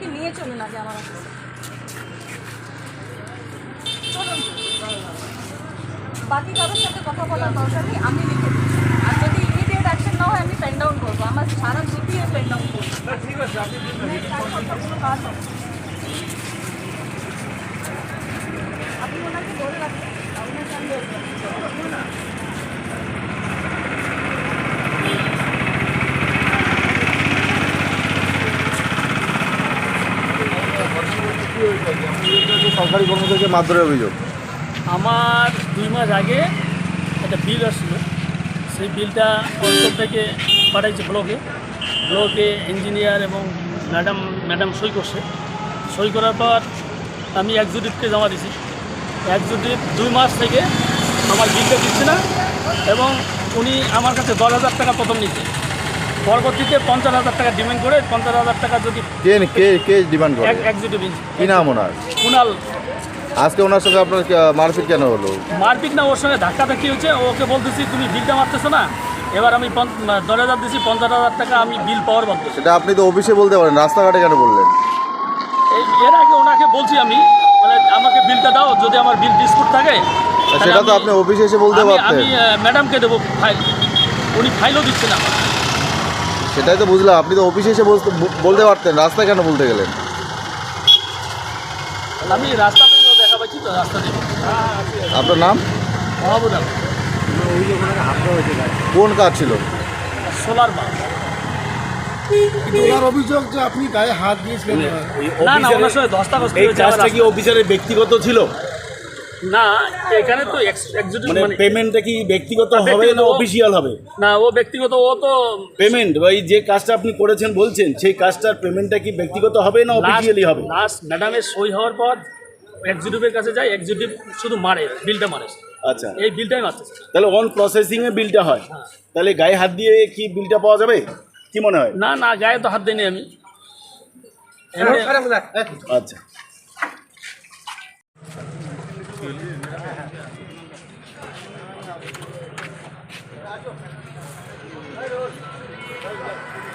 ওকে নিয়ে চলুন আগে আমার অফিসে চলুন বাকি কারোর সাথে কথা বলার দরকার নেই আমি লিখে দিচ্ছি। আর যদি ইমিডিয়েট অ্যাকশন না হয় আমি পেন ডাউন করব। আমার সারা ছুটি পেন ডাউন করব। ঠিক আছে আপনি কোনো কাজ হবে না। আপনি ওনাকে বলে রাখবেন ওনাকে আমি বলব সরকারি কর্মচারীকে মারধরের অভিযোগ? আমার দুই মাস আগে একটা বিল আসছিল। সেই বিলটা অঞ্চল থেকে পাঠাইছে ব্লকে। ব্লকে ইঞ্জিনিয়ার এবং ম্যাডাম ম্যাডাম সই করছে। সই করার পর আমি একজুটিভকে জমা দিছি। একজুটিভ দুই মাস থেকে আমার বিলটা দিচ্ছে না এবং উনি আমার কাছে দশ হাজার টাকা প্রথম নিচ্ছে পরবর্তীতে পঞ্চাশ হাজার টাকা ডিমান্ড করে পঞ্চাশ হাজার টাকা যদি কে কে কে ডিমান্ড করে? এক একজুটিভ কি নাম ওনার? কুনাল। আজকে ওনার সঙ্গে আপনার মারপিট কেন হলো? মারপিট না ওর সঙ্গে ধাক্কা ধাক্কি হচ্ছে ওকে বলতেছি তুমি বিলটা মারতেছো না? এবার আমি দশ হাজার দিছি পঞ্চাশ হাজার টাকা আমি বিল পাওয়ার বলতেছি সেটা আপনি তো অফিসে বলতে পারেন রাস্তাঘাটে কেন বললেন? এই এর আগে ওনাকে বলছি আমি মানে আমাকে বিলটা দাও যদি আমার বিল ডিসপুট থাকে সেটা তো আপনি অফিসে এসে বলতে পারতেন। আমি ম্যাডামকে দেবো ফাইল উনি ফাইলও দিচ্ছে না। আমার। সেটাই তো বুঝলাম। আপনি তো অফিসে এসে বলতে বলতে পারতেন রাস্তায় কেন বলতে গেলেন? আমি দেখা পাচ্ছি তো রাস্তা আপনার নাম? কোন কাজ ছিল? সোলার অভিযোগ যে আপনি গায়ে হাত দিয়েছিলেন। ব্যক্তিগত ছিল? না এখানে তো এক্সিকিউটিভ মানে মানে পেমেন্টটা কি ব্যক্তিগত হবে না অফিসিয়াল হবে? না ও ব্যক্তিগত ও তো পেমেন্ট এই যে কাজটা আপনি করেছেন বলছেন সেই কাজটার পেমেন্টটা কি ব্যক্তিগত হবে না অফিসিয়ালি হবে? লাস্ট ম্যাডামের সই হওয়ার পর এক্সিকিউটিভের কাছে যায় এক্সিকিউটিভ শুধু মারে বিলটা মারে। আচ্ছা। এই বিলটাই মারতেছে তাহলে অন প্রসেসিং এ বিলটা হয়। তাহলে গায়ে হাত দিয়ে কি বিলটা পাওয়া যাবে? কি মনে হয়? না না গায়ে তো হাত দিইনি আমি। Thank you.